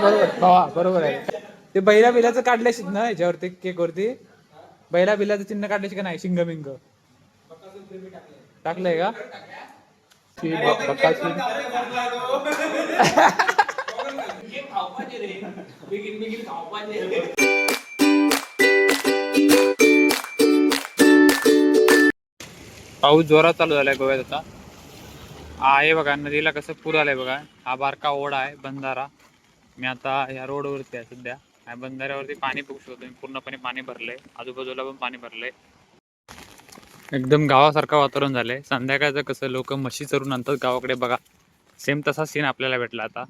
बरोबर. आहे. ते बैला बिलाचं काढल्याशीत ना याच्यावरती केक वरती? बैला बिलाचं चिन्ह काढल्याशी का नाही? शिंग बिंग. टाकलंय का. पाऊस जोरात चालू झालाय गोव्यात आता. आहे बघा नदीला कसं पूर आलाय बघा. हा बारका ओढा आहे बंधारा. मी आता ह्या रोडवरती आहे सध्या. या बंधाऱ्यावरती पाणी बघू शकतो मी पूर्णपणे पाणी भरलंय. आजूबाजूला पण पाणी भरलंय. एकदम गावासारखं वातावरण झालंय. संध्याकाळचं कसं लोक म्हशी चरून आणतात गावाकडे बघा. सेम तसा सीन आपल्याला भेटला आता.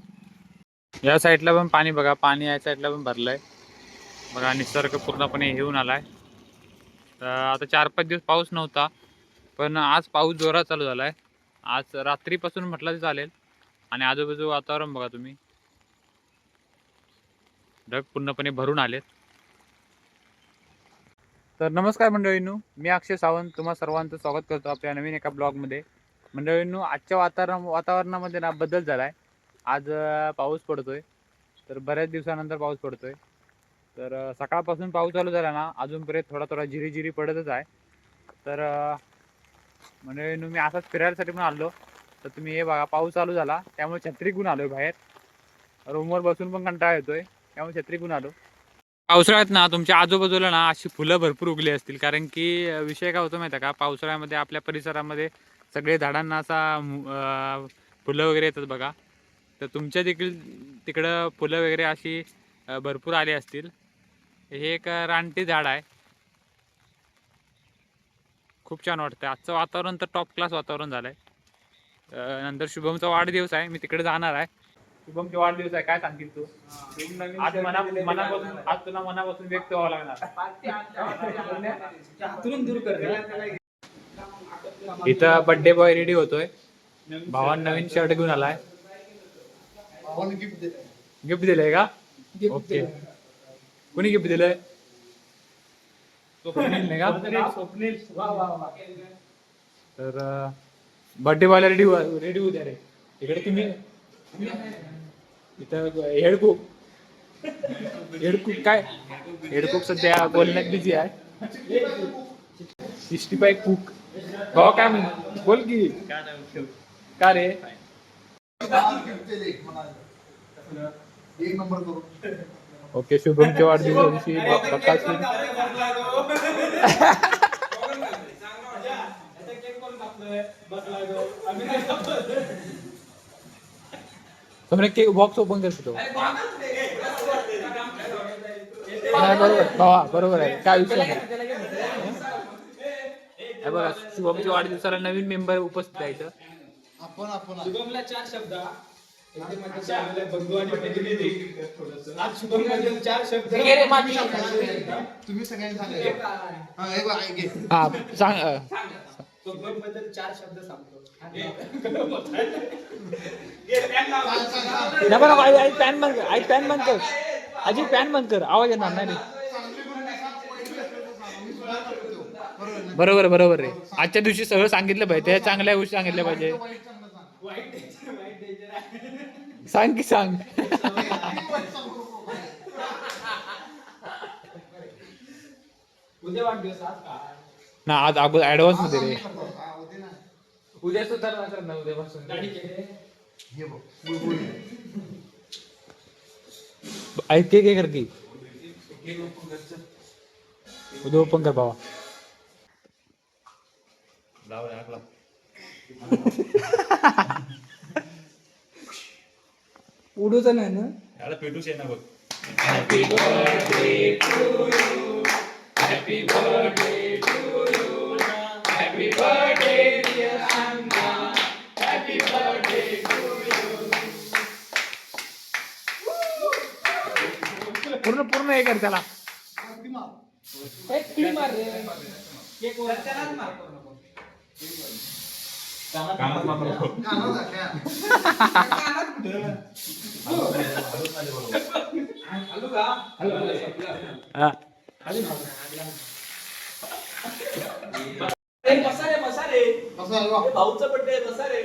या साईडला पण पाणी बघा. पाणी या साईडला पण भरलंय. बघा निसर्ग पूर्णपणे येऊन आलाय. आता चार पाच दिवस पाऊस नव्हता. पण आज पाऊस जोरात चालू झालाय. आज रात्रीपासून म्हटलं तर चालेल. आणि आजूबाजू वातावरण बघा तुम्ही. ढग पूर्णपणे भरून आलेत. तर नमस्कार मंडळींनू मी अक्षय सावंत तुम्हा सर्वांचं स्वागत करतो आपल्या नवीन एका ब्लॉगमध्ये. मंडळींनू आजच्या वातावरण वातावरणामध्ये ना बदल झाला आहे आज पाऊस पडतोय. तर बऱ्याच दिवसानंतर पाऊस पडतोय. तर सकाळपासून पाऊस चालू झाला ना अजूनपर्यंत थोडा थोडा झिरी झिरी पडतच आहे. तर मंडळींनू मी असाच फिरायसाठी पण आलो. तर तुम्ही हे बघा पाऊस चालू झाला त्यामुळे छत्री घेऊन आलोय बाहेर. रूमवर बसून पण कंटाळा येतोय. त्यामुळे छत्री घेऊन आलो. पावसाळ्यात ना तुमच्या आजूबाजूला ना अशी फुलं भरपूर उगली असतील. कारण की विषय काय होतो माहिती आहे का? पावसाळ्यामध्ये आपल्या परिसरामध्ये सगळे झाडांना असा फुलं वगैरे येतात बघा. तर तुमच्या देखील तिकडं फुलं वगैरे अशी भरपूर आली असतील. हे एक रानटी झाड आहे. खूप छान वाटतं आजचं वातावरण तर टॉप क्लास वातावरण झालंय. आहे नंतर शुभमचा वाढदिवस आहे. मी तिकडे जाणार आहे. शुभमचा वाढदिवस आहे काय सांगतील तू? आज मना मनापासून आज तुला मनापासून व्यक्त व्हावं लागणार. इथं बर्थडे बॉय रेडी होतोय. भावान नवीन शर्ट घेऊन आलाय. गिफ्ट दिलंय. का? ओके कोणी गिफ्ट दिलंय? स्वप्नील. तर बर्थडे बॉयला रेडी रेडी होऊ द्या रे. इकडे तुम्ही इथं हेडकुक. हेडकुक काय? हेडकुक सध्या बोलण्यात बिझी आहे. Sixty five cook. भावा काय म्हण बोल की. का रे? ओके शुभमच्या वाढदिवसाची बकासूर तुम्ही केक बॉक्स ओपन करतो तो नाही बरोबर भावा बरोबर आहे काय विषय नाही. हे बघा शुभमच्या वाढदिवसाला नवीन मेंबर उपस्थित आहे इथं आपण आपण. शुभमला चार शब्द हा. म्हणजे आज शुभम चार शब्द. तुम्ही सगळ्यांनी सांगा. हा हे हे. हा सांग. शुभमबद्दल चार शब्द सांगतो. बघा आई आई पॅन बंद कर आई पॅन बंद कर. आजी पॅन बंद कर. आवाज येणार नाही. बरोबर ना? बरोबर रे आजच्या दिवशी सगळं सांगितलं पाहिजे. त्या चांगल्या गोष्टी सांगितल्या पाहिजे. सांग. की सांगू. उद्या वाढदिवस आज का? ना आज अगोदर ऍडव्हान्समध्ये रे. उद्या सुद्धा वाजत ना उद्यापासून बघ. ऐक के काय कर की. उद्या ओपन कर बाबा. उडूच नाही ना? पूर्ण पूर्ण हे कर त्याला एक किडी मार रे केक वर त्यालाच मार कानात टाक्या. हॅलो का हॅलो हा. बसा रे बसा रे. बसा रे.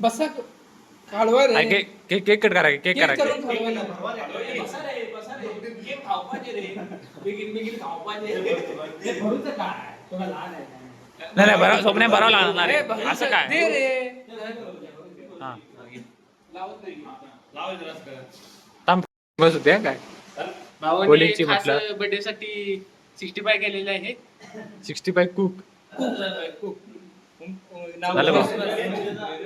बसा. काढवा रे. अरे केक केक केक कट करा केक केक करा करून ना. हे. नाही स्वप्न बरोबर लागणार आहे. असं दे काय रे. हा. थांब बस होते काय खास म्हटलं. बर्थडे साठी सिक्स्टी फाय केलेलं आहे सिक्स्टी फाय कुक नाव झालं.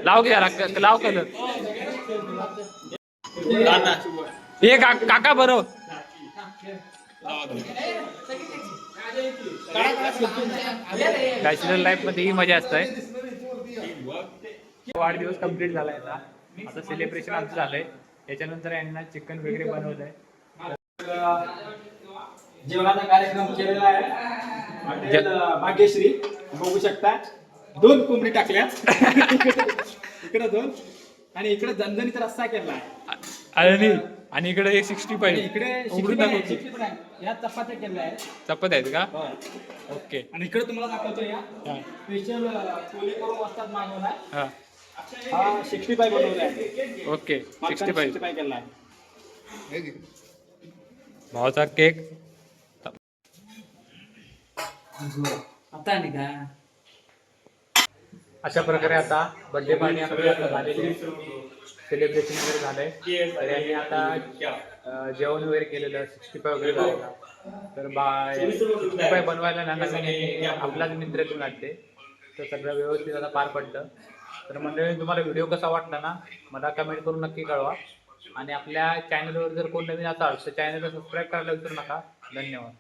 लाव की जरा लाव कलर. हे काका बरो. बॅचलर लाईफमध्ये ही मजा असते. वाढदिवस कंप्लीट झालाय आता आता सेलिब्रेशन आमचं झालंय. त्याच्यानंतर यांना चिकन वगैरे बनवलंय. जेवणाचा कार्यक्रम केलेला आहे. भाग्यश्री बघू शकता. दोन कोंबडी टाकल्या. इकडे दोन. आणि इकडे झणझणीचा रस्सा केला. आहे आणि आणि इकडे एक सिक्स्टी फाईव्ह. इकडे उघडून शिकली आहे, दाखव. शिकली पण आहे. या चपात्या केल्या आहे चपात आहेत का? ओके. आणि इकडे तुम्हाला दाखवतो या. हा. स्पेशल पोली करून वस्तात मागवलाय हा. हा सिक्स्टी फाय बनवला आहे. ओके. Sixty five. फाय केला आहे. भावाचा केक. आता आणि का अशा प्रकारे आता बर्थडे पार्टी आपली आता झालेली आहे सेलिब्रेशन वगैरे झालंय. तर यांनी आता जेवण वगैरे केलेलं सिक्स्टी फाय वगैरे झालेलं. तर बा सिक्स्टी फाय बनवायला नाना आपलाच मित्र घेऊन आणते तर सगळं व्यवस्थित आता पार पडलं. तर मंडळी तुम्हाला व्हिडिओ कसा वाटला ना मला कमेंट करून नक्की कळवा. आणि आपल्या चॅनलवर जर कोण नवीन असाल तर चॅनलला सबस्क्राईब करायला विसरू नका. धन्यवाद.